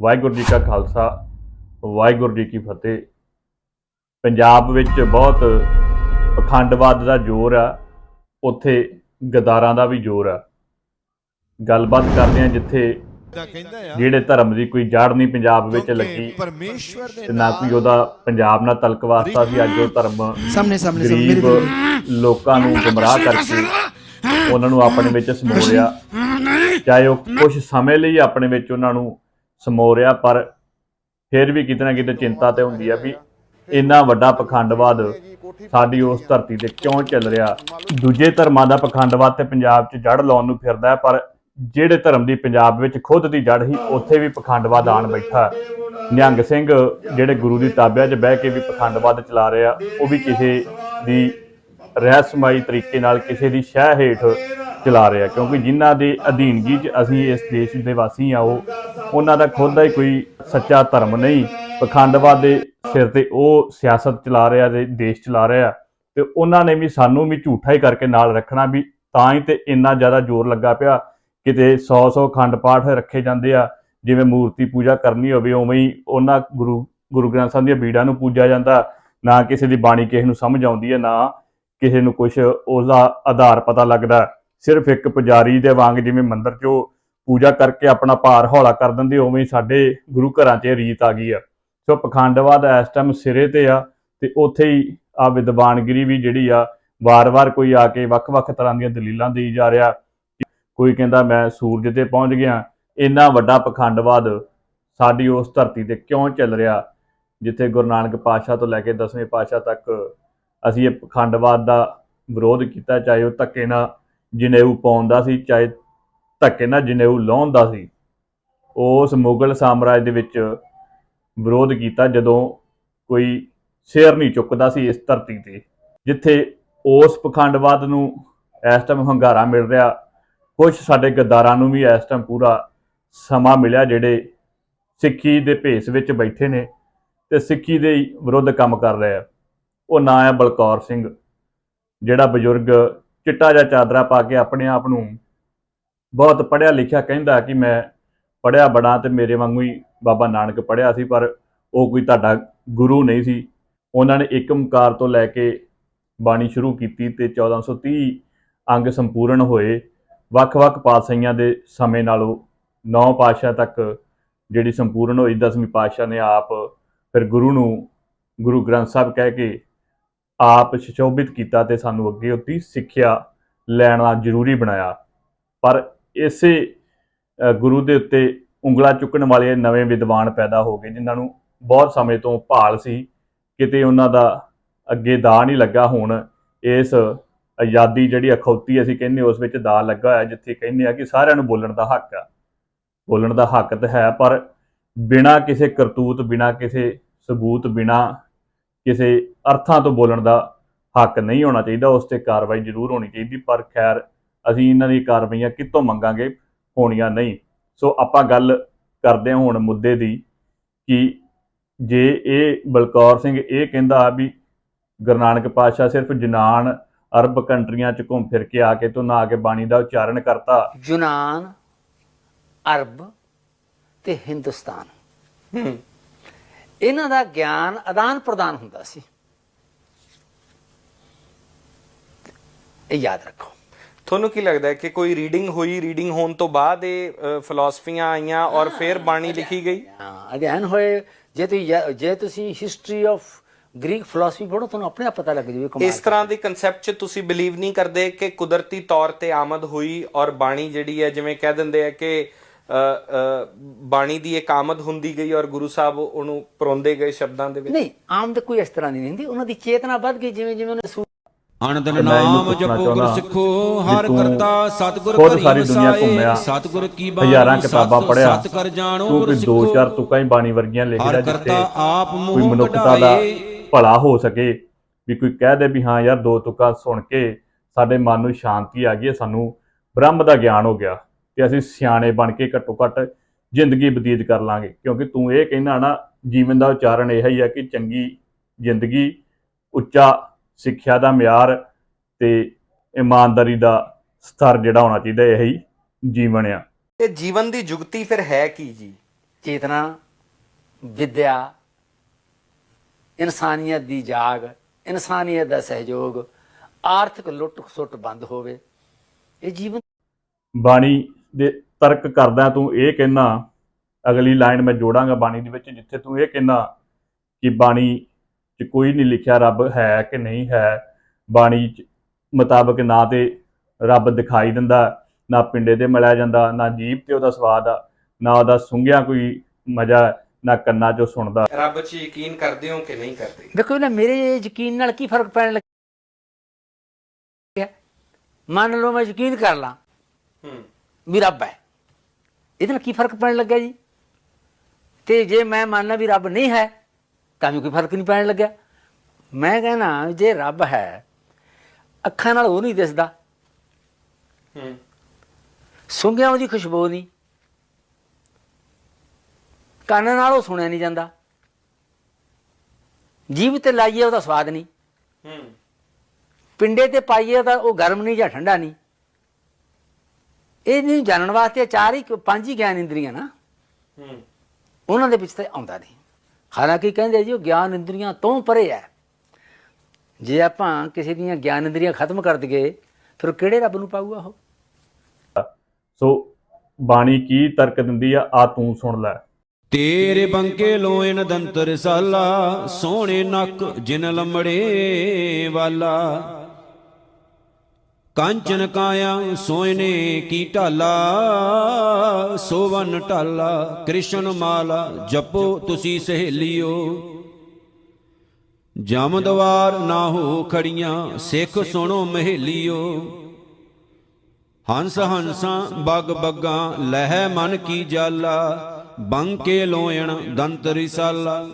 ਵਾਹਿਗੁਰੂ ਜੀ ਕਾ ਖਾਲਸਾ ਵਾਹਿਗੁਰੂ ਜੀ ਕੀ ਫਤਿਹ। ਪੰਜਾਬ ਵਿੱਚ ਬਹੁਤ ਪਖੰਡਵਾਦ ਦਾ ਜ਼ੋਰ ਆ ਉੱਥੇ ਗਦਾਰਾਂ ਦਾ ਵੀ ਜ਼ੋਰ ਆ। ਗੱਲਬਾਤ ਕਰਦੇ ਆ ਜਿੱਥੇ ਜਿਹੜੇ ਧਰਮ ਦੀ ਕੋਈ ਜੜ ਨਹੀਂ ਪੰਜਾਬ ਵਿੱਚ ਲੱਗੀ ਪਰਮੇਸ਼ਵਰ ਦੇ ਨਾ ਕੋਈ ਉਹਦਾ ਪੰਜਾਬ ਨਾਲ ਤਲਕ ਵਾਸਤਾ ਸੀ ਅੱਜ ਉਹ ਧਰਮ ਸਾਹਮਣੇ ਸਾਹਮਣੇ ਗਰੀਬ ਮੇਰੇ ਲੋਕਾਂ ਨੂੰ ਗੁੰਮਰਾਹ ਕਰਕੇ ਉਹਨਾਂ ਨੂੰ ਆਪਣੇ ਵਿੱਚ ਸਮੋਰਿਆ ਚਾਹੇ ਉਹ ਕੁਝ ਸਮੇਂ ਲਈ ਆਪਣੇ ਵਿੱਚ ਉਹਨਾਂ ਨੂੰ ਸਮੋਰਿਆ, ਪਰ ਫਿਰ ਵੀ ਕਿਤੇ ਨਾ ਕਿਤੇ ਚਿੰਤਾ ਤੇ ਹੁੰਦੀ ਆ ਵੀ ਇੰਨਾ ਵੱਡਾ ਪਖੰਡਵਾਦ ਸਾਡੀ ਉਸ ਧਰਤੀ ਤੇ ਕਿਉਂ ਚੱਲ ਰਿਹਾ? ਦੂਜੇ ਧਰਮਾਂ ਦਾ ਪਖੰਡਵਾਦ ਤੇ ਪੰਜਾਬ 'ਚ ਜੜ ਲਾਉਣ ਨੂੰ ਫਿਰਦਾ ਹੈ, ਪਰ ਜਿਹੜੇ ਧਰਮ ਦੀ ਪੰਜਾਬ ਵਿੱਚ ਖੁਦ ਦੀ ਜੜ ਸੀ ਉੱਥੇ ਵੀ ਪਖੰਡਵਾਦ ਆਣ ਬੈਠਾ ਨਿਹੰਗ ਸਿੰਘ ਜਿਹੜੇ ਗੁਰੂ ਦੀ ਤਾਬਿਆ 'ਚ ਬਹਿ ਕੇ ਵੀ ਪਖੰਡਵਾਦ ਚਲਾ ਰਿਹਾ ਉਹ ਵੀ ਕਿਸੇ ਦੀ ਰਹਿਸਮਾਈ ਤਰੀਕੇ ਨਾਲ ਕਿਸੇ ਦੀ ਸ਼ਹਿ ਹੇਠ ਚਲਾ ਰਿਹਾ ਕਿਉਂਕਿ ਜਿਨ੍ਹਾਂ ਦੇ ਅਧੀਨਗੀ 'ਚ ਅਸੀਂ ਇਸ ਦੇਸ਼ ਦੇ ਵਾਸੀ ਆ, ਉਹ ਉਹਨਾਂ ਦਾ ਖੁਦ ਦਾ ਹੀ ਕੋਈ ਸੱਚਾ ਧਰਮ ਨਹੀਂ। ਪਖੰਡਵਾਦ ਦੇ ਸਿਰ ਤੇ ਉਹ ਸਿਆਸਤ ਚਲਾ ਰਿਹਾ ਤੇ ਦੇਸ਼ ਚਲਾ ਰਿਹਾ ਤੇ ਉਹਨਾਂ ਨੇ ਵੀ ਸਾਨੂੰ ਵੀ ਝੂਠਾ ਹੀ ਕਰਕੇ ਨਾਲ ਰੱਖਣਾ ਵੀ ਤਾਂ ਹੀ ਤੇ ਇੰਨਾ ਜ਼ਿਆਦਾ ਜ਼ੋਰ ਲੱਗਾ ਪਿਆ, ਕਿਤੇ 100-100 ਖੰਡ ਪਾਠ ਰੱਖੇ ਜਾਂਦੇ ਆ, ਜਿਵੇਂ ਮੂਰਤੀ ਪੂਜਾ ਕਰਨੀ ਹੋਵੇ, ਉਵੇਂ ਹੀ ਉਹਨਾਂ ਗੁਰੂ ਗੁਰੂ ਗ੍ਰੰਥ ਸਾਹਿਬ ਦੀਆਂ ਬੀੜਾਂ ਨੂੰ ਪੂਜਿਆ ਜਾਂਦਾ, ਨਾ ਕਿਸੇ ਦੀ ਬਾਣੀ ਕਿਸੇ ਨੂੰ ਸਮਝ ਆਉਂਦੀ ਹੈ, ਨਾ ਕਿਸੇ ਨੂੰ ਕੁਝ ਉਹਦਾ ਆਧਾਰ ਪਤਾ ਲੱਗਦਾ। ਸਿਰਫ ਇੱਕ ਪੁਜਾਰੀ ਦੇ ਵਾਂਗ ਜਿਵੇਂ ਮੰਦਰ 'ਚੋਂ ਪੂਜਾ ਕਰਕੇ ਆਪਣਾ ਭਾਰ ਹੌਲਾ ਕਰ ਦਿੰਦੇ, ਉਵੇਂ ਹੀ ਸਾਡੇ ਗੁਰੂ ਘਰਾਂ 'ਚ ਰੀਤ ਆ ਗਈ ਆ। ਸੋ ਪਖੰਡਵਾਦ ਇਸ ਟਾਈਮ ਸਿਰੇ ਤੇ ਆ ਤੇ ਉੱਥੇ ਹੀ ਆ ਵਿਦਵਾਨਗਿਰੀ ਵੀ ਜਿਹੜੀ ਆ, ਵਾਰ-ਵਾਰ ਕੋਈ ਆ ਕੇ ਵੱਖ-ਵੱਖ ਤਰ੍ਹਾਂ ਦੀਆਂ ਦਲੀਲਾਂ ਦੇਈ ਜਾ ਰਿਹਾ। ਕੋਈ ਕਹਿੰਦਾ ਮੈਂ ਸੂਰਜ ਤੇ ਪਹੁੰਚ ਗਿਆ, ਇੰਨਾ ਵੱਡਾ ਪਖੰਡਵਾਦ ਸਾਡੀ ਉਸ ਧਰਤੀ ਤੇ ਕਿਉਂ ਚੱਲ ਰਿਹਾ? ਜਿੱਥੇ ਗੁਰੂ ਨਾਨਕ ਪਾਤਸ਼ਾਹ ਤੋਂ ਲੈ ਕੇ 10ਵੇਂ ਪਾਤਸ਼ਾਹ ਤੱਕ ਅਸੀਂ ਇਹ ਪਖੰਡਵਾਦ ਦਾ ਵਿਰੋਧ ਕੀਤਾ, ਚਾਹੇ ਉਹ ਧੱਕੇ ਨਾਲ ਜਨੇਊ ਪਾਉਂਦਾ ਸੀ, ਚਾਹੇ ਧੱਕੇ ਨਾਲ ਜਨੇਊ ਲਾਉਂਦਾ ਸੀ, ਉਸ ਮੁਗਲ ਸਾਮਰਾਜ ਦੇ ਵਿੱਚ ਵਿਰੋਧ ਕੀਤਾ ਜਦੋਂ ਕੋਈ ਸਿਰ ਨਹੀਂ ਚੁੱਕਦਾ ਸੀ ਇਸ ਧਰਤੀ ਤੇ, ਜਿੱਥੇ ਉਸ ਪਖੰਡਵਾਦ ਨੂੰ ਇਸ ਟਾਈਮ ਹੰਗਾਰਾ ਮਿਲ ਰਿਹਾ ਕੁਝ ਸਾਡੇ ਗੱਦਾਰਾਂ ਨੂੰ ਵੀ ਇਸ ਟਾਈਮ ਪੂਰਾ ਸਮਾਂ ਮਿਲਿਆ, ਜਿਹੜੇ ਸਿੱਖੀ ਦੇ ਭੇਸ ਵਿੱਚ ਬੈਠੇ ਨੇ ਤੇ ਸਿੱਖੀ ਦੇ ਵਿਰੁੱਧ ਕੰਮ ਕਰ ਰਹੇ ਆ। ਉਹ ਨਾਂ ਹੈ ਬਲਕੌਰ ਸਿੰਘ, ਜਿਹੜਾ ਬਜ਼ੁਰਗ ਚਿੱਟਾ ਜਿਹਾ ਚਾਦਰਾ ਪਾ ਕੇ ਆਪਣੇ ਆਪ ਨੂੰ ਬਹੁਤ ਪੜ੍ਹਿਆ ਲਿਖਿਆ ਕਹਿੰਦਾ ਕਿ ਮੈਂ ਪੜ੍ਹਿਆ ਬੜਾ ਤੇ ਮੇਰੇ ਵਾਂਗੂ ਹੀ ਬਾਬਾ ਨਾਨਕ ਪੜ੍ਹਿਆ ਸੀ, ਪਰ ਉਹ ਕੋਈ ਤੁਹਾਡਾ ਗੁਰੂ ਨਹੀਂ ਸੀ। ਉਹਨਾਂ ਨੇ ਇੱਕ ਓਮਕਾਰ ਤੋਂ ਲੈ ਕੇ ਬਾਣੀ ਸ਼ੁਰੂ ਕੀਤੀ ਤੇ 1430 ਅੰਗ ਸੰਪੂਰਨ ਹੋਏ। ਵੱਖ-ਵੱਖ ਪਾਤਸ਼ਾਹੀਆਂ ਦੇ ਸਮੇਂ ਨਾਲੋਂ ਨੌ ਪਾਤਸ਼ਾਹ ਤੱਕ ਜਿਹੜੀ ਸੰਪੂਰਨ ਹੋਈ, ਦਸਵੀਂ ਪਾਤਸ਼ਾਹ ਨੇ ਆਪ ਫਿਰ ਗੁਰੂ ਨੂੰ ਗੁਰੂ ਗ੍ਰੰਥ ਸਾਹਿਬ ਕਹਿ ਕੇ ਆਪ ਸੁਸ਼ੋਭਿਤ ਕੀਤਾ ਤੇ ਸਾਨੂੰ ਅੱਗੇ ਉਹਦੀ ਸਿੱਖਿਆ ਲੈਣਾ ਜ਼ਰੂਰੀ ਬਣਾਇਆ। ਪਰ ਇਸੇ ਗੁਰੂ ਦੇ ਉੱਤੇ ਉਂਗਲਾ ਚੁੱਕਣ ਵਾਲੇ ਨਵੇਂ ਵਿਦਵਾਨ ਪੈਦਾ ਹੋ ਗਏ, ਜਿਨ੍ਹਾਂ ਨੂੰ ਬਹੁਤ ਸਮੇਂ ਤੋਂ ਭਾਲ ਸੀ, ਕਿਤੇ ਉਹਨਾਂ ਦਾ ਅੱਗੇ ਦਾ ਨਹੀਂ ਲੱਗਾ ਹੁਣ। ਇਸ ਆਜ਼ਾਦੀ ਜਿਹੜੀ ਅਖੌਤੀ ਅਸੀਂ ਕਹਿੰਦੇ ਉਸ ਵਿੱਚ ਦਾ ਲੱਗਾ ਹੋਇਆ, ਜਿੱਥੇ ਕਹਿੰਦੇ ਆ ਕਿ ਸਾਰਿਆਂ ਨੂੰ ਬੋਲਣ ਦਾ ਹੱਕ ਆ। ਬੋਲਣ ਦਾ ਹੱਕ ਤਾਂ ਹੈ, ਪਰ ਬਿਨਾ ਕਿਸੇ ਕਰਤੂਤ, ਬਿਨਾ ਕਿਸੇ ਸਬੂਤ, ਬਿਨਾ ਕਿਸੇ ਅਰਥਾਂ ਤੋਂ ਬੋਲਣ ਦਾ ਹੱਕ ਨਹੀਂ ਹੋਣਾ ਚਾਹੀਦਾ ਉਸ ਤੇ ਕਾਰਵਾਈ ਜ਼ਰੂਰ ਹੋਣੀ ਚਾਹੀਦੀ ਪਰ ਖੈਰ ਅਸੀਂ ਇਹਨਾਂ ਦੀ ਕਾਰਵਾਈਆਂ ਕਿੱਥੋਂ ਮੰਗਾਂਗੇ ਹੋਣੀਆਂ ਨਹੀਂ। ਸੋ ਆਪਾਂ ਗੱਲ ਕਰਦੇ ਹਾਂ ਹੁਣ ਮੁੱਦੇ ਦੀ ਕਿ ਜੇ ਇਹ ਬਲਕੌਰ ਸਿੰਘ ਇਹ ਕਹਿੰਦਾ ਵੀ ਗੁਰੂ ਨਾਨਕ ਪਾਤਸ਼ਾਹ ਸਿਰਫ ਜਨਾਨ ਅਰਬ ਕੰਟਰੀਆਂ ਚ ਘੁੰਮ ਫਿਰ ਕੇ ਆ ਕੇ ਤੋਂ ਨਾ ਆ ਕੇ ਬਾਣੀ ਦਾ ਉਚਾਰਨ ਕਰਤਾ। ਯੂਨਾਨ ਅਰਬ ਤੇ ਹਿੰਦੁਸਤਾਨ। ਇਹਨਾਂ ਦਾ ਗਿਆਨ ਆਦਾਨ ਪ੍ਰਦਾਨ ਹੁੰਦਾ ਸੀ। ਇਹ ਯਾਦ ਰੱਖੋ। ਤੁਹਾਨੂੰ ਕੀ ਲੱਗਦਾ ਹੈ ਕਿ ਕੋਈ ਰੀਡਿੰਗ ਹੋਈ ਰੀਡਿੰਗ ਹੋਣ ਤੋਂ ਬਾਅਦ ਇਹ ਫਿਲਾਸਫੀਆਂ ਆਈਆਂ ਔਰ ਫਿਰ ਬਾਣੀ ਲਿਖੀ ਗਈ? ਹਾਂ ਅਧਿਐਨ ਹੋਏ ਜੇ ਤੁਸੀਂ ਜੇ ਤੁਸੀਂ ਹਿਸਟਰੀ ਆਫ ਗ੍ਰੀਕ ਫਿਲਾਸਫੀ ਪੜ੍ਹੋ ਤੁਹਾਨੂੰ ਆਪਣੇ ਆਪ ਪਤਾ ਲੱਗ ਜਾਵੇ ਕਮਾਲ ਇਸ ਤਰ੍ਹਾਂ ਦੀ ਕਨਸੈਪਟ 'ਚ ਤੁਸੀਂ ਬਿਲੀਵ ਨਹੀਂ ਕਰਦੇ ਕਿ ਕੁਦਰਤੀ ਤੌਰ ਤੇ ਆਮਦ ਹੋਈ ਔਰ ਬਾਣੀ ਜਿਹੜੀ ਹੈ ਜਿਵੇਂ ਕਹਿ ਦਿੰਦੇ ਆ ਕਿ ਬਾਣੀ ਦੀ ਇੱਕ ਆਮਦ ਹੁੰਦੀ ਗਈ ਔਰ ਗੁਰੂ ਸਾਹਿਬ ਉਹਨੂੰ ਪਰੋਂਦੇ ਗਏ ਸ਼ਬਦਾਂ ਦੇ ਵਿੱਚ? ਨਹੀਂ ਆਮਦ ਕੋਈ ਇਸ ਤਰ੍ਹਾਂ ਨਹੀਂ ਹੁੰਦੀ। ਉਹਨਾਂ ਦੀ ਚੇਤਨਾ ਵੱਧ ਗਈ ਜਿਵੇਂ ਜਿਵੇਂ ਉਹਨੇ ਇਹਨੂੰ ਨਾਮ ਜਪੋ ਗੁਰ ਸਿੱਖੋ ਹਰ ਕਰਤਾ ਸਤਿਗੁਰ ਕਰੀ ਸਾਰੀ ਦੁਨੀਆ ਘੁੰਮਿਆ, ਸਤਿਗੁਰ ਕੀ ਬਾਣੀ ਹਜ਼ਾਰਾਂ ਕਿਤਾਬਾਂ ਪੜ੍ਹਿਆ। ਸਤ ਕਰ ਜਾਣੋ ਤੂੰ ਗੁਰ ਕੋਈ ਦੋ ਸਿੱਖੋ। ਚਾਰ ਤੁਕਾਂ ਹੀ ਬਾਣੀ ਵਰਗੀਆਂ ਲਿਖ ਹਰ ਰਿਹਾ ਕਰਤਾ ਜਿੱਥੇ ਆਪ ਮੋਹ ਮਨੁੱਖਤਾ ਦਾ ਭਲਾ ਹੋ ਸਕੇ ਵੀ ਕੋਈ ਕਹਿ ਦੇ ਵੀ ਹਾਂ ਯਾਰ ਦੋ ਤੁਕਾਂ ਸੁਣ ਕੇ ਸਾਡੇ ਮਨ ਨੂੰ ਸ਼ਾਂਤੀ ਆ ਗਈ ਸਾਨੂੰ ਬ੍ਰਹਮ ਦਾ ਗਿਆਨ ਹੋ ਗਿਆ। ਤੇ ਅਸੀਂ ਸਿਆਣੇ ਬਣ ਕੇ ਘੱਟੋ ਘੱਟ ਜ਼ਿੰਦਗੀ ਬਤੀਤ ਕਰ ਲਾਂਗੇ। ਕਿਉਂਕਿ ਤੂੰ ਇਹ ਕਹਿਣਾ ਨਾ ਜੀਵਨ ਦਾ ਉਚਾਰਨ ਇਹ ਹੀ ਆ ਕਿ ਚੰਗੀ ਜ਼ਿੰਦਗੀ ਉੱਚਾ ਸਿੱਖਿਆ ਦਾ ਮਿਆਰ ਤੇ ਇਮਾਨਦਾਰੀ ਦਾ ਸਤਰ ਜਿਹੜਾ ਹੋਣਾ ਚਾਹੀਦਾ ਇਹ ਹੀ ਜੀਵਨ ਆ। ਤੇ ਜੀਵਨ ਦੀ ਜੁਗਤੀ ਫਿਰ ਹੈ ਕੀ ਜੀ? ਚੇਤਨਾ ਵਿਦਿਆ ਇਨਸਾਨੀਅਤ ਦੀ ਜਾਗ ਇਨਸਾਨੀਅਤ ਦਾ ਸਹਿਯੋਗ ਆਰਥਿਕ ਲੁੱਟ ਖਸੁੱਟ ਬੰਦ ਹੋਵੇ ਇਹ ਜੀਵਨ ਬਾਣੀ ਦੇ ਤਰਕ ਕਰਦਾ ਤੂੰ ਇਹ ਕਹਿਣਾ ਅਗਲੀ ਲਾਈਨ ਮੈਂ ਜੋੜਾਂਗਾ ਬਾਣੀ ਦੇ ਵਿੱਚ ਜਿੱਥੇ ਤੂੰ ਇਹ ਕਹਿਣਾ ਕਿ ਬਾਣੀ 'ਚ ਕੋਈ ਨਹੀਂ ਲਿਖਿਆ ਰੱਬ ਹੈ ਕਿ ਨਹੀਂ ਹੈ ਬਾਣੀ 'ਚ ਮੁਤਾਬਕ ਨਾ ਤੇ ਰੱਬ ਦਿਖਾਈ ਦਿੰਦਾ ਨਾ ਪਿੰਡੇ ਤੇ ਮਿਲਿਆ ਜਾਂਦਾ ਨਾ ਜੀਭ ਤੇ ਉਹਦਾ ਸਵਾਦ ਆ ਨਾ ਉਹਦਾ ਸੁੰਘਿਆ ਕੋਈ ਮਜ਼ਾ ਨਾ ਕੰਨਾਂ 'ਚੋਂ ਸੁਣਦਾ। ਰੱਬ 'ਚ ਯਕੀਨ ਕਰਦੇ ਹੋ ਕਿ ਨਹੀਂ ਕਰਦੇ? ਦੇਖੋ ਨਾ ਮੇਰੇ ਯਕੀਨ ਨਾਲ ਕੀ ਫ਼ਰਕ ਪੈਣ ਲੱਗਿਆ ਮੰਨ ਲਓ ਮੈਂ ਯਕੀਨ ਕਰ ਲਾਂ। ਹੂੰ। ਵੀ ਰੱਬ ਹੈ। ਇਹਦੇ ਨਾਲ ਕੀ ਫ਼ਰਕ ਪੈਣ ਲੱਗਾ ਜੀ? ਤੇ ਜੇ ਮੈਂ ਮੰਨਣਾ ਵੀ ਰੱਬ ਨਹੀਂ ਹੈ ਤਾਂ ਵੀ ਕੋਈ ਫ਼ਰਕ ਨਹੀਂ ਪੈਣ ਲੱਗਿਆ। ਮੈਂ ਕਹਿੰਦਾ ਜੇ ਰੱਬ ਹੈ ਅੱਖਾਂ ਨਾਲ ਉਹ ਨਹੀਂ ਦਿਸਦਾ। ਹੂੰ। ਸੁੰਘਿਆ ਉਹਦੀ ਖੁਸ਼ਬੂ ਨਹੀਂ। ਕੰਨ ਨਾਲ ਉਹ ਸੁਣਿਆ ਨਹੀਂ ਜਾਂਦਾ। ਜੀਭ ਤੇ ਲਾਈਏ ਉਹਦਾ ਸਵਾਦ ਨਹੀਂ। ਹੂੰ। ਪਿੰਡੇ ਤੇ ਪਾਈਏ ਤਾਂ ਉਹ ਗਰਮ ਨਹੀਂ ਜਾਂ ਠੰਡਾ ਨਹੀਂ। ਇਹ ਨਹੀਂ ਜਾਣਨ ਵਾਸਤੇ ਚਾਰ ਹੀ ਪੰਜ ਹੀ ਗਿਆਨ ਇੰਦਰੀਆਂ ਨਾ। ਹੂੰ। ਉਹਨਾਂ ਦੇ ਵਿੱਚ ਤਾਂ ਆਉਂਦਾ ਨਹੀਂ। ਹਾਲਾਂਕਿ ਕਹਿੰਦੇ ਜੀ ਉਹ ਗਿਆਨ ਇੰਦਰੀਆਂ ਤੋਂ ਪਰੇ ਹੈ। ਜੇ ਆਪਾਂ ਕਿਸੇ ਦੀਆਂ ਗਿਆਨ ਇੰਦਰੀਆਂ ਖਤਮ ਕਰ ਦਈਏ ਫਿਰ ਉਹ ਕਿਹੜੇ ਰੱਬ ਨੂੰ ਪਾਊਗਾ ਉਹ? ਸੋ ਬਾਣੀ ਕੀ ਤਰਕ ਦਿੰਦੀ ਆ? ਆ ਤੂੰ ਸੁਣ ਲੈ। ਤੇਰੇ ਬੰਕੇ ਲੋਇਨ ਦੰਤਰ ਸਾਲਾ ਸੋਹਣੇ ਨੱਕ ਜਿਨ ਲੰਮੜੇ ਵਾਲਾ। ਕਾਂਚਨ ਕਾਇਆ ਸੋਇਨੇ ਕੀ ਢਾਲਾ, ਸੋਵਨ ਢਾਲਾ, ਕ੍ਰਿਸ਼ਨ ਮਾਲਾ, ਜਪੋ ਤੁਸੀਂ ਸਹੇਲਿਓ। ਜਮਦਵਾਰ ਨਾ ਹੋ ਖੜੀਆਂ, ਸਿੱਖ ਸੁਣੋ ਮਹੇਲਿਓ। ਹੰਸ ਹੰਸਾਂ, ਬਗ ਬੱਗਾਂ, ਲਹਿ ਮਨ ਕੀ ਜਾਲਾ, ਬੰਕੇ ਲੋਇਣ ਦੰਤ ਰਿਸਾਲਾ।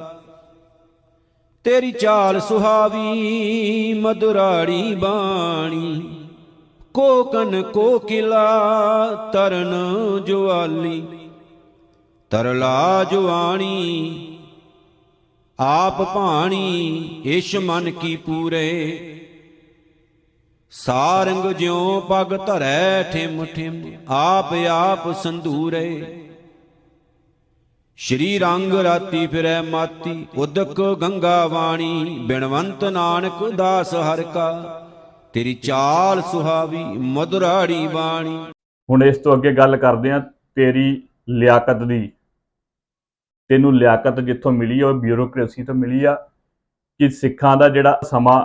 ਤੇਰੀ ਚਾਲ ਸੁਹਾਵੀ, ਮਧੁਰਾੜੀ ਬਾਣੀ ਕੋਕਨ ਕੋਕਿਲਾ ਤਰਨ ਜੁਆਲੀ, ਤਰਲਾ ਜੁਆਣੀ, ਆਪ ਭਾਣੀ ਇਸ਼ ਮਨ ਕੀ ਪੂਰੇ। ਸਾਰੰਗ ਜਿਉ ਪਗ ਧਰੈ ਠਿਮ ਠਿਮ, ਆਪ ਆਪ ਸੰਧੂਰੇ। ਸ਼੍ਰੀ ਰੰਗ ਰਾਤੀ ਫਿਰੈ ਮਾਤੀ, ਉਦਕ ਗੰਗਾ ਵਾਣੀ, ਬਿਨਵੰਤ ਨਾਨਕ ਦਾਸ ਹਰਿ ਕਾ। ਤੇਰੀ ਚਾਲ ਸੁਹਾਵੀ ਮਧੁਰਾੜੀ ਬਾਣੀ। ਹੁਣ ਇਸ ਤੋਂ ਅੱਗੇ ਗੱਲ ਕਰਦੇ ਆ ਤੇਰੀ ਲਿਆਕਤ ਦੀ। ਤੈਨੂੰ ਲਿਆਕਤ ਜਿੱਥੋਂ ਮਿਲੀ ਆ, ਉਹ ਬਿਊਰੋਕ੍ਰੇਸੀ ਤੋਂ ਮਿਲੀ ਆ ਕਿ ਸਿੱਖਾਂ ਦਾ ਜਿਹੜਾ ਸਮਾਂ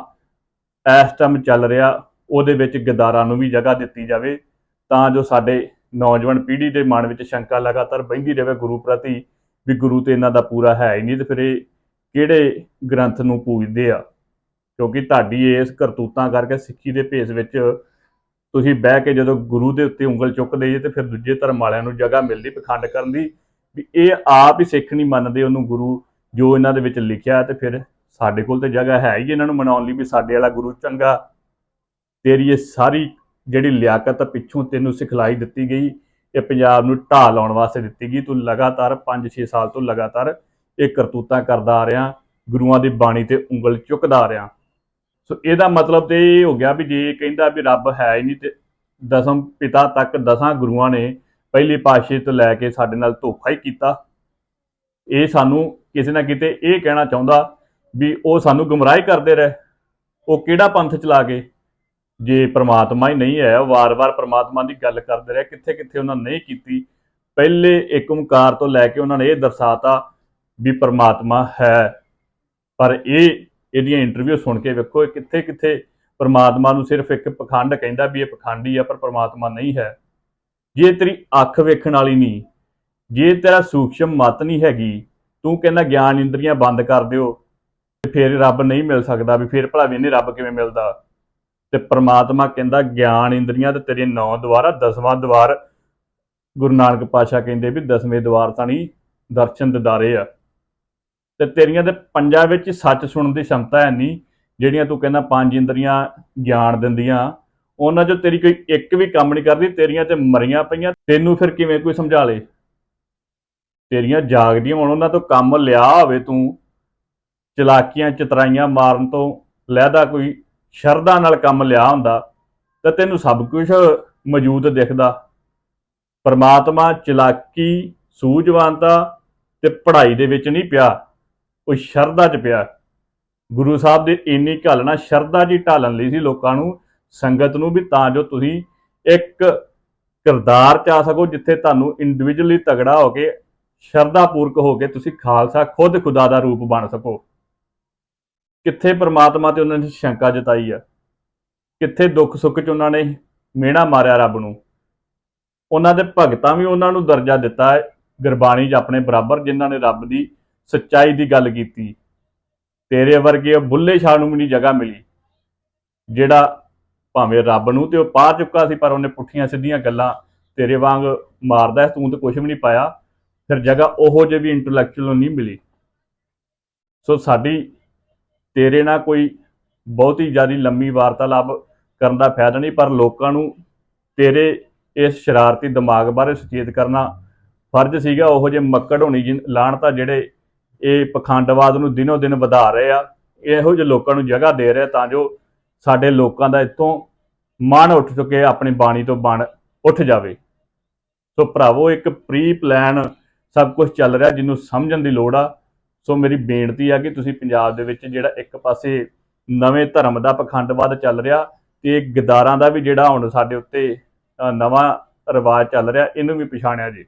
ਇਸ ਟਾਈਮ ਚੱਲ ਰਿਹਾ ਉਹਦੇ ਵਿੱਚ ਗਦਾਰਾਂ ਨੂੰ ਵੀ ਜਗ੍ਹਾ ਦਿੱਤੀ ਜਾਵੇ ਤਾਂ ਜੋ ਸਾਡੇ ਨੌਜਵਾਨ ਪੀੜ੍ਹੀ ਦੇ ਮਨ ਵਿੱਚ ਸ਼ੰਕਾ ਲਗਾਤਾਰ ਬਹਿੰਦੀ ਰਹੇ ਗੁਰੂ ਪ੍ਰਤੀ ਵੀ ਗੁਰੂ ਤੇ ਇਹਨਾਂ ਦਾ ਪੂਰਾ ਹੈ ਹੀ ਨਹੀਂ ਤੇ ਫਿਰ ਇਹ ਕਿਹੜੇ ਗ੍ਰੰਥ ਨੂੰ ਪੂਜਦੇ ਆ? ਕਿਉਂਕਿ ਤੁਹਾਡੀ ਇਸ ਕਰਤੂਤਾਂ ਕਰਕੇ ਸਿੱਖੀ ਦੇ ਭੇਸ ਵਿੱਚ ਤੁਸੀਂ ਬਹਿ ਕੇ ਜਦੋਂ ਗੁਰੂ ਦੇ ਉੱਤੇ ਉਂਗਲ ਚੁੱਕਦੇ ਜੇ ਤੇ ਫਿਰ ਦੂਜੇ ਧਰਮ ਵਾਲਿਆਂ ਨੂੰ ਜਗ੍ਹਾ ਮਿਲਦੀ ਪਖੰਡ ਕਰਨ ਦੀ, ਵੀ ਇਹ ਆਪ ਹੀ ਸਿੱਖ ਨਹੀਂ ਮੰਨਦੇ ਉਹਨੂੰ ਗੁਰੂ ਜੋ ਇਹਨਾਂ ਦੇ ਵਿੱਚ ਲਿਖਿਆ ਤੇ ਫਿਰ ਸਾਡੇ ਕੋਲ ਤੇ ਜਗ੍ਹਾ ਹੈ ਹੀ ਇਹਨਾਂ ਨੂੰ ਮਨਾਉਣ ਲਈ ਵੀ ਸਾਡੇ ਵਾਲਾ ਗੁਰੂ ਚੰਗਾ। ਤੇਰੀ ਇਹ ਸਾਰੀ ਜਿਹੜੀ ਲਿਆਕਤ ਪਿੱਛੋਂ ਤੈਨੂੰ ਸਿਖਲਾਈ ਦਿੱਤੀ ਗਈ, ਇਹ ਪੰਜਾਬ ਨੂੰ ਢਾਹ ਲਾਉਣ ਵਾਸਤੇ ਦਿੱਤੀ ਗਈ, ਤੂੰ ਲਗਾਤਾਰ 5-6 ਸਾਲ ਤੋਂ ਲਗਾਤਾਰ ਇਹ ਕਰਤੂਤਾਂ ਕਰਦਾ ਆ ਰਿਹਾ, ਗੁਰੂਆਂ ਦੀ ਬਾਣੀ ਤੇ ਉਂਗਲ ਚੁੱਕਦਾ ਆ ਰਿਹਾ। ਸੋ ਇਹਦਾ ਮਤਲਬ ਤੇ ਇਹ ਹੋ ਗਿਆ ਵੀ ਜੇ ਕਹਿੰਦਾ ਵੀ ਰੱਬ ਹੈ ਹੀ ਨਹੀਂ ਤੇ ਦਸਮ ਪਿਤਾ ਤੱਕ ਦਸਾਂ ਗੁਰੂਆਂ ਨੇ ਪਹਿਲੀ ਪਾਤਸ਼ਾਹੀ ਤੋਂ ਲੈ ਕੇ ਸਾਡੇ ਨਾਲ ਧੋਖਾ ਹੀ ਕੀਤਾ। ਇਹ ਸਾਨੂੰ ਕਿਸੇ ਨਾ ਕਿਤੇ ਇਹ ਕਹਿਣਾ ਚਾਹੁੰਦਾ ਵੀ ਉਹ ਸਾਨੂੰ ਗੁੰਮਰਾਹ ਕਰਦੇ ਰਹੇ। ਉਹ ਕਿਹੜਾ ਪੰਥ ਚਲਾ ਕੇ? ਜੇ ਪ੍ਰਮਾਤਮਾ ਹੀ ਨਹੀਂ ਹੈ ਵਾਰ-ਵਾਰ ਪ੍ਰਮਾਤਮਾ ਦੀ ਗੱਲ ਕਰਦੇ ਰਹੇ, ਕਿੱਥੇ-ਕਿੱਥੇ ਉਹਨਾਂ ਨਹੀਂ ਕੀਤੀ। ਪਹਿਲੇ ਇੱਕ ਓਮਕਾਰ ਤੋਂ ਲੈ ਕੇ ਉਹਨਾਂ ਨੇ ਇਹ ਦਰਸਾਤਾ ਵੀ ਪ੍ਰਮਾਤਮਾ ਹੈ। ਪਰ ਇਹ ਇਹਦੀਆਂ ਇੰਟਰਵਿਊ ਸੁਣ ਕੇ ਵੇਖੋ, ਇਹ ਕਿੱਥੇ-ਕਿੱਥੇ ਪਰਮਾਤਮਾ ਨੂੰ ਸਿਰਫ ਇੱਕ ਪਖੰਡ ਕਹਿੰਦਾ ਵੀ ਇਹ ਪਖੰਡੀ ਆ, ਪਰ ਪ੍ਰਮਾਤਮਾ ਨਹੀਂ ਹੈ। ਜੇ ਤੇਰੀ ਅੱਖ ਵੇਖਣ ਵਾਲੀ ਨਹੀਂ, ਜੇ ਤੇਰਾ ਸੂਖਸ਼ਮ ਮਤ ਨਹੀਂ ਹੈਗੀ, ਤੂੰ ਕਹਿੰਦਾ ਗਿਆਨ ਇੰਦਰੀਆਂ ਬੰਦ ਕਰ ਦਿਓ, ਤੇ ਫਿਰ ਰੱਬ ਨਹੀਂ ਮਿਲ ਸਕਦਾ, ਵੀ ਫਿਰ ਭਲਾ ਵੀ ਇਹਨੇ ਰੱਬ ਕਿਵੇਂ ਮਿਲਦਾ? ਤੇ ਪ੍ਰਮਾਤਮਾ ਕਹਿੰਦਾ, ਗਿਆਨ ਇੰਦਰੀਆਂ ਤੇ ਤੇਰੇ ਨੌ ਦੁਆਰਾ ਦਸਵਾਂ ਦੁਆਰ ਗੁਰੂ ਨਾਨਕ ਪਾਤਸ਼ਾਹ ਕਹਿੰਦੇ ਵੀ ਦਸਵੇਂ ਦੁਆਰ ਤਾਂ ਨਹੀਂ, ਦਰਸ਼ਨ ਦਿਦਾਰੇ ਆ। ਤੇ ਤੇਰੀਆਂ ਦੇ ਪੰਜਾਂ ਵਿੱਚ ਸੱਚ ਸੁਣਨ ਦੀ ਸ਼ਮਤਾ ਹੈ ਨਹੀਂ, ਜਿਹੜੀਆਂ ਤੂੰ ਕਹਿੰਦਾ ਪੰਜ ਇੰਦਰੀਆਂ ਗਿਆਨ ਦਿੰਦੀਆਂ, ਉਹਨਾਂ 'ਚੋਂ ਤੇਰੀ ਕੋਈ ਇੱਕ ਵੀ ਕੰਮ ਨਹੀਂ ਕਰਦੀ, ਤੇਰੀਆਂ ਤੇ ਮਰੀਆਂ ਪਈਆਂ, ਤੈਨੂੰ ਫਿਰ ਕਿਵੇਂ ਕੋਈ ਸਮਝਾ ਲੇ? ਤੇਰੀਆਂ ਜਾਗਦੀਆਂ ਹੁਣ, ਉਹਨਾਂ ਤੋਂ ਕੰਮ ਲਿਆ ਹੋਵੇ ਤੂੰ, ਚਲਾਕੀਆਂ ਚਤਰਾਈਆਂ ਮਾਰਨ ਤੋਂ ਲਹਿਦਾ ਕੋਈ ਸ਼ਰਧਾ ਨਾਲ ਕੰਮ ਲਿਆ ਹੁੰਦਾ, ਤਾਂ ਤੈਨੂੰ ਸਭ ਕੁਝ ਮੌਜੂਦ ਦਿਖਦਾ। ਪਰਮਾਤਮਾ ਚਲਾਕੀ, ਸੂਝਵਾਨਤਾ ਤੇ ਪੜ੍ਹਾਈ ਦੇ ਵਿੱਚ ਨਹੀਂ ਪਿਆ। ਉਹ ਸ਼ਰਧਾ 'ਚ ਪਿਆ। ਗੁਰੂ ਸਾਹਿਬ ਦੇ ਇੰਨੀ ਘਾਲਣਾ ਸ਼ਰਧਾ ਜੀ ਢਾਲਣ ਲਈ ਸੀ ਲੋਕਾਂ ਨੂੰ, ਸੰਗਤ ਨੂੰ ਵੀ ਤਾਂ ਜੋ ਤੁਸੀਂ ਇੱਕ ਕਿਰਦਾਰ ਚ ਆ ਸਕੋ ਜਿੱਥੇ ਤੁਹਾਨੂੰ ਇੰਡੀਵਿਜੂਅਲੀ ਤਗੜਾ ਹੋ ਕੇ ਸ਼ਰਧਾ ਪੂਰਕ ਹੋ ਕੇ ਤੁਸੀਂ ਖਾਲਸਾ ਖੁਦ ਖੁਦਾ ਦਾ ਰੂਪ ਬਣ ਸਕੋ। ਕਿੱਥੇ ਪ੍ਰਮਾਤਮਾ ਤੇ ਉਹਨਾਂ ਨੇ ਸ਼ੰਕਾ ਜਤਾਈ ਆ। ਕਿੱਥੇ ਦੁੱਖ ਸੁੱਖ ਚ ਉਹਨਾਂ ਨੇ ਮਿਹਣਾ ਮਾਰਿਆ ਰੱਬ ਨੂੰ। ਉਹਨਾਂ ਦੇ ਭਗਤਾਂ ਵੀ ਉਹਨਾਂ ਨੂੰ ਦਰਜਾ ਦਿੱਤਾ ਹੈ, ਗੁਰਬਾਣੀ 'ਚ ਆਪਣੇ ਬਰਾਬਰ ਜਿਨ੍ਹਾਂ ਨੇ ਰੱਬ ਦੀ ਸੱਚਾਈ ਦੀ ਗੱਲ ਕੀਤੀ। ਤੇਰੇ ਵਰਗੇ ਬੁੱਲੇ ਸ਼ਾਹ ਨੂੰ ਵੀ ਨਹੀਂ ਜਗ੍ਹਾ ਮਿਲੀ। ਜਿਹੜਾ ਭਾਵੇਂ ਰੱਬ ਨੂੰ ਤੇ ਉਹ ਪਾ ਚੁੱਕਾ ਸੀ, ਪਰ ਉਹਨੇ ਪੁੱਠੀਆਂ ਸਿੱਧੀਆਂ ਗੱਲਾਂ ਤੇਰੇ ਵਾਂਗ ਮਾਰਦਾ ਤੂੰ ਤੇ ਕੁਝ ਵੀ ਨਹੀਂ ਪਾਇਆ। ਫਿਰ ਜਗ੍ਹਾ ਉਹੋ ਜਿਹੀ ਵੀ ਇੰਟੈਲੈਕਚੁਅਲ ਨੂੰ ਨਹੀਂ ਮਿਲੀ। ਸੋ ਸਾਡੀ, ਤੇਰੇ ਨਾਲ ਕੋਈ ਬਹੁਤੀ ਜ਼ਿਆਦਾ ਲੰਮੀ ਵਾਰਤਾਲਾਪ ਕਰਨ ਦਾ ਫਾਇਦਾ ਨਹੀਂ, ਪਰ ਲੋਕਾਂ ਨੂੰ ਤੇਰੇ ਇਸ ਸ਼ਰਾਰਤੀ ਦਿਮਾਗ ਬਾਰੇ ਸੁਚੇਤ ਕਰਨਾ ਫਰਜ਼ ਸੀਗਾ। ਉਹੋ ਜਿਹੇ ਮੱਕੜ ਹੋਣੀ ਜਿਨ ਲਾਣਤਾ ਜਿਹੜੇ ਇਹ ਪਖੰਡਵਾਦ ਨੂੰ ਦਿਨੋ ਦਿਨ ਵਧਾ ਰਹੇ ਆ, ਇਹੋ ਜਿਹੇ ਲੋਕਾਂ ਨੂੰ ਜਗ੍ਹਾ ਦੇ ਰਹੇ ਤਾਂ ਜੋ ਸਾਡੇ ਲੋਕਾਂ ਦਾ ਇੱਥੋਂ ਮਨ ਉੱਠ ਚੁੱਕੇ, ਆਪਣੀ ਬਾਣੀ ਤੋਂ ਬਣ ਉੱਠ ਜਾਵੇ। ਸੋ ਭਰਾਵੋ, ਇੱਕ ਪ੍ਰੀ ਪਲਾਨ ਸਭ ਕੁਝ ਚੱਲ ਰਿਹਾ ਜਿਹਨੂੰ ਸਮਝਣ ਦੀ ਲੋੜ ਆ। ਸੋ ਮੇਰੀ ਬੇਨਤੀ ਆ ਕਿ ਤੁਸੀਂ ਪੰਜਾਬ ਦੇ ਵਿੱਚ ਜਿਹੜਾ ਇੱਕ ਪਾਸੇ ਨਵੇਂ ਧਰਮ ਦਾ ਪਖੰਡਵਾਦ ਚੱਲ ਰਿਹਾ ਤੇ ਗਦਾਰਾਂ ਦਾ ਵੀ ਜਿਹੜਾ ਹੁਣ ਸਾਡੇ ਉੱਤੇ ਨਵਾਂ ਰਿਵਾਜ ਚੱਲ ਰਿਹਾ, ਇਹਨੂੰ ਵੀ ਪਛਾਣਿਆ ਜੀ।